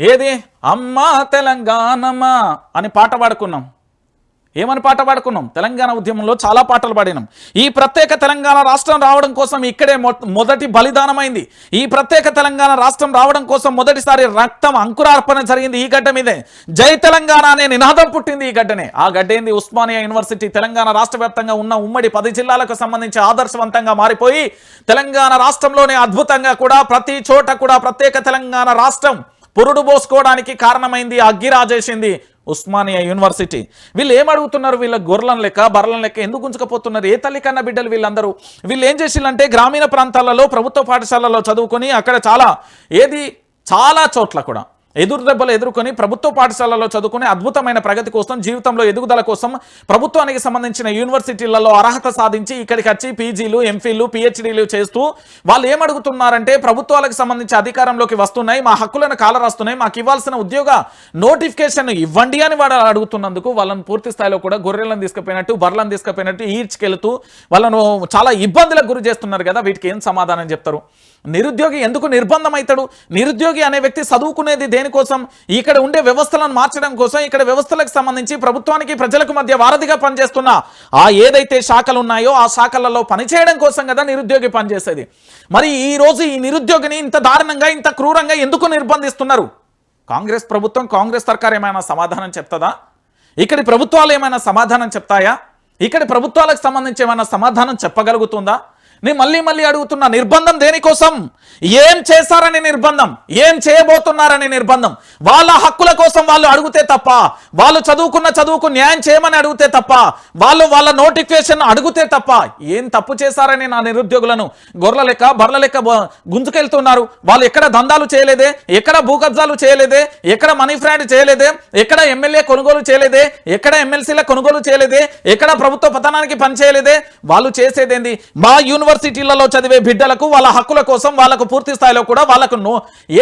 ఏది? అమ్మా తెలంగాణమా అని పాట పాడుకున్నాం. ఏమని పాట పాడుకున్నాం? తెలంగాణ ఉద్యమంలో చాలా పాటలు పాడినాం. ఈ ప్రత్యేక తెలంగాణ రాష్ట్రం రావడం కోసం ఇక్కడే మొ- మొదటి బలిదానమైంది. ఈ ప్రత్యేక తెలంగాణ రాష్ట్రం రావడం కోసం మొదటిసారి రక్తం అంకురార్పణ జరిగింది ఈ గడ్డ మీదే. జై తెలంగాణ అనే నినాదం పుట్టింది ఈ గడ్డనే. ఆ గడ్డ ఏంది? ఉస్మానియా యూనివర్సిటీ తెలంగాణ రాష్ట్ర వ్యాప్తంగా ఉన్న ఉమ్మడి పది జిల్లాలకు సంబంధించి ఆదర్శవంతంగా మారిపోయి తెలంగాణ రాష్ట్రంలోనే అద్భుతంగా కూడా ప్రతి చోట కూడా ప్రత్యేక తెలంగాణ రాష్ట్రం పురుడు పోసుకోవడానికి కారణమైంది అగ్గి రాజేసింది ఉస్మానియా యూనివర్సిటీ. వీళ్ళు ఏం అడుగుతున్నారు? వీళ్ళ గొర్రెలను లెక్క బర్రెలను లెక్క ఎందుకు ఉంచకపోతున్నారు? ఏ తల్లి కన్నా బిడ్డలు వీళ్ళందరూ? వీళ్ళు ఏం చేసిందంటే గ్రామీణ ప్రాంతాలలో ప్రభుత్వ పాఠశాలలో చదువుకొని అక్కడ చాలా ఏది చాలా చోట్ల కూడా ఎదురు దెబ్బలు ఎదుర్కొని ప్రభుత్వ పాఠశాలలో చదువుకుని అద్భుతమైన ప్రగతి కోసం జీవితంలో ఎదుగుదల కోసం ప్రభుత్వానికి సంబంధించిన యూనివర్సిటీలలో అర్హత సాధించి ఇక్కడికి వచ్చి పీజీలు ఎంఫీలు పిహెచ్డీలు చేస్తూ వాళ్ళు ఏమడుగుతున్నారంటే ప్రభుత్వాలకు సంబంధించి అధికారంలోకి వస్తున్నాయి మా హక్కులను కాలరాస్తున్నాయి మాకు ఇవ్వాల్సిన ఉద్యోగ నోటిఫికేషన్ ఇవ్వండి అని వాడు అడుగుతున్నందుకు వాళ్ళని పూర్తి స్థాయిలో కూడా గొర్రెలను తీసుకుపోయినట్టు బర్రలను తీసుకుపోయినట్టు ఈడ్చుకెళ్తూ వాళ్ళను చాలా ఇబ్బందులకు గురి చేస్తున్నారు కదా వీటికి ఏం సమాధానం చెప్తారు? నిరుద్యోగి ఎందుకు నిర్బంధం అవుతాడు? నిరుద్యోగి అనే వ్యక్తి చదువుకునేది దేనికోసం ఇక్కడ ఉండే వ్యవస్థలను మార్చడం కోసం ఇక్కడ వ్యవస్థలకు సంబంధించి ప్రభుత్వానికి ప్రజలకు మధ్య వారధిగా పనిచేస్తున్న ఆ ఏదైతే శాఖలు ఉన్నాయో ఆ శాఖలలో పనిచేయడం కోసం కదా నిరుద్యోగి పనిచేసేది. మరి ఈ రోజు ఈ నిరుద్యోగిని ఇంత దారుణంగా ఇంత క్రూరంగా ఎందుకు నిర్బంధిస్తున్నారు? కాంగ్రెస్ ప్రభుత్వం కాంగ్రెస్ సర్కార్ ఏమైనా సమాధానం చెప్తుందా? ఇక్కడి ప్రభుత్వాలు ఏమైనా సమాధానం చెప్తాయా? ఇక్కడి ప్రభుత్వాలకు సంబంధించి ఏమైనా సమాధానం చెప్పగలుగుతుందా? నేను మళ్ళీ మళ్ళీ అడుగుతున్నా నిర్బంధం దేనికోసం? ఏం చేశారని నిర్బంధం? ఏం చేయబోతున్నారని నిర్బంధం? వాళ్ళ హక్కుల కోసం వాళ్ళు అడిగితే తప్ప వాళ్ళు చదువుకున్న చదువుకు న్యాయం చేయమని అడిగితే తప్ప వాళ్ళు వాళ్ళ నోటిఫికేషన్ అడిగితే తప్ప ఏం తప్పు చేశారని నా నిరుద్యోగులను గొర్రెల లెక్క బర్రెల లెక్క గుంజుకెళ్తున్నారు. వాళ్ళు ఎక్కడ దందాలు చేయలేదే? ఎక్కడ భూకబ్జాలు చేయలేదే? ఎక్కడ మనీ ఫ్రాడ్ చేయలేదే? ఎక్కడ ఎమ్మెల్యే కొనుగోలు చేయలేదే? ఎక్కడ ఎమ్మెల్సీల కొనుగోలు చేయలేదే? ఎక్కడ ప్రభుత్వ పతనానికి పనిచేయలేదే వాళ్ళు చేసేదేంది? మా యూనివర్సిటీలలో చదివే బిడ్డలకు వాళ్ళ హక్కుల కోసం వాళ్ళకు పూర్తి స్థాయిలో కూడా వాళ్ళకు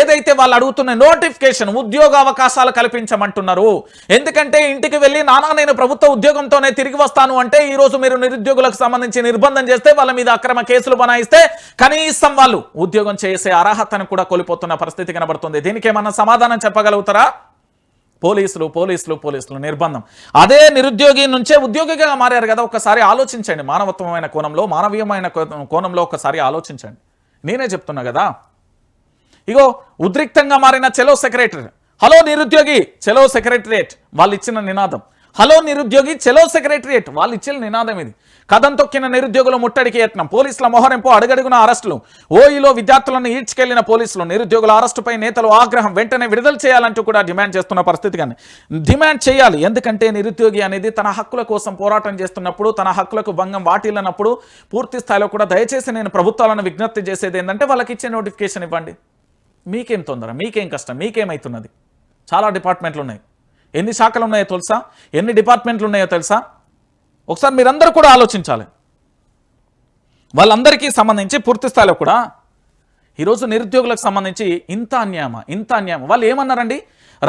ఏదైతే వాళ్ళు అడుగుతున్న నోటిఫికేషన్ ఉద్యోగ అవకాశాలు కల్పించమంటున్నారు. ఎందుకంటే ఇంటికి వెళ్ళి నానా నేను ప్రభుత్వ ఉద్యోగంతోనే తిరిగి వస్తాను అంటే ఈ రోజు మీరు నిరుద్యోగులకు సంబంధించి నిర్బంధం చేస్తే వాళ్ళ మీద అక్రమ కేసులు బనాయిస్తే కనీసం వాళ్ళు ఉద్యోగం చేసే అర్హతను కూడా కోల్పోతున్న పరిస్థితి కనబడుతుంది. దీనికి ఏమన్నా సమాధానం చెప్పగలుగుతారా? పోలీసులు పోలీసులు పోలీసులు నిర్బంధం. అదే నిరుద్యోగి నుంచే ఉద్యోగిగా మారారు కదా ఒకసారి ఆలోచించండి. మానవత్వమైన కోణంలో మానవీయమైన కోణంలో ఒకసారి ఆలోచించండి. నేనే చెప్తున్నా కదా. ఇగో ఉద్రిక్తంగా మారిన చెలో సెక్రటరీ. హలో నిరుద్యోగి చెలో సెక్రటరేట్. వాళ్ళు ఇచ్చిన నినాదం. హలో నిరుద్యోగి చెలో సెక్రటరియట్. వాళ్ళు ఇచ్చిన నినాదం ఇది. కథం తొక్కిన నిరుద్యోగుల ముట్టడికి యత్నం. పోలీసుల మొహరింపు అడుగడుగున అరెస్టులు. ఓఈలో విద్యార్థులను ఈడ్చుకెళ్ళిన పోలీసులు. నిరుద్యోగుల అరెస్టుపై నేతలు ఆగ్రహం వెంటనే విడుదల చేయాలంటూ కూడా డిమాండ్ చేస్తున్న పరిస్థితి కానీ డిమాండ్ చేయాలి. ఎందుకంటే నిరుద్యోగి అనేది తన హక్కుల కోసం పోరాటం చేస్తున్నప్పుడు తన హక్కులకు భంగం వాటిల్లనప్పుడు పూర్తి స్థాయిలో కూడా దయచేసి నేను ప్రభుత్వాలను విజ్ఞప్తి చేసేది ఏంటంటే వాళ్ళకి ఇచ్చే నోటిఫికేషన్ ఇవ్వండి. మీకేం తొందర? మీకేం కష్టం? మీకేమవుతున్నది చాలా డిపార్ట్మెంట్లు ఉన్నాయి ఎన్ని శాఖలు ఉన్నాయో తెలుసా? ఎన్ని డిపార్ట్మెంట్లు ఉన్నాయో తెలుసా? ఒకసారి మీరందరూ కూడా ఆలోచించాలి. వాళ్ళందరికీ సంబంధించి పూర్తి స్థాయిలో కూడా ఈరోజు నిరుద్యోగులకు సంబంధించి ఇంత అన్యాయమా? ఇంత అన్యాయం వాళ్ళు ఏమన్నారండి?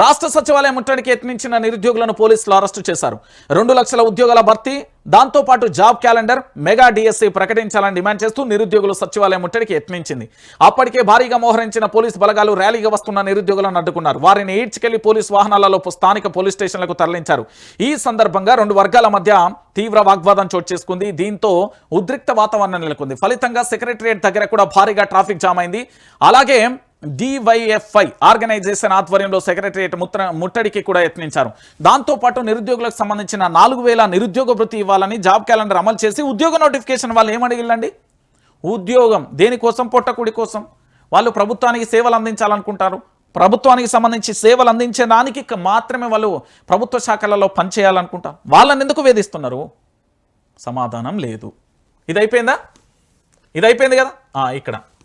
రాష్ట్ర సచివాలయం ముట్టడికి యత్నించిన నిరుద్యోగులను పోలీసులు అరెస్టు చేశారు. రెండు లక్షల ఉద్యోగాల భర్తీ దాంతోపాటు జాబ్ క్యాలెండర్ మెగా డిఎస్సి ప్రకటించాలని డిమాండ్ చేస్తూ నిరుద్యోగులు సచివాలయం ముట్టడికి యత్నించింది. అప్పటికే భారీగా మోహరించిన పోలీసు బలగాలు ర్యాలీగా వస్తున్న నిరుద్యోగులను అడ్డుకున్నారు. వారిని ఈడ్చుకెళ్ళి పోలీసు వాహనాలలో స్థానిక పోలీస్ స్టేషన్లకు తరలించారు. ఈ సందర్భంగా రెండు వర్గాల మధ్య తీవ్ర వాగ్వాదం చోటు చేసుకుంది. దీంతో ఉద్రిక్త వాతావరణం నెలకొంది. ఫలితంగా సెక్రటరియట్ దగ్గర కూడా భారీగా ట్రాఫిక్ జామ్ అయింది. అలాగే డివైఎఫ్ఐ ఆర్గనైజేషన్ ఆధ్వర్యంలో సెక్రటరియట్ ముత్ర ముట్టడికి కూడా యత్నించారు. దాంతోపాటు నిరుద్యోగులకు సంబంధించిన నాలుగు వేల నిరుద్యోగ వృత్తి ఇవ్వాలని జాబ్ క్యాలెండర్ అమలు చేసి ఉద్యోగ నోటిఫికేషన్ వాళ్ళు ఏమడిగిల్లండి ఉద్యోగం దేనికోసం పొట్టకుడి కోసం? వాళ్ళు ప్రభుత్వానికి సేవలు అందించాలనుకుంటారు. ప్రభుత్వానికి సంబంధించి సేవలు అందించడానికి దానికి మాత్రమే వాళ్ళు ప్రభుత్వ శాఖలలో పనిచేయాలనుకుంటారు. వాళ్ళని ఎందుకు వేధిస్తున్నారు? సమాధానం లేదు. ఇది అయిపోయిందా ఇది అయిపోయింది కదా ఇక్కడ.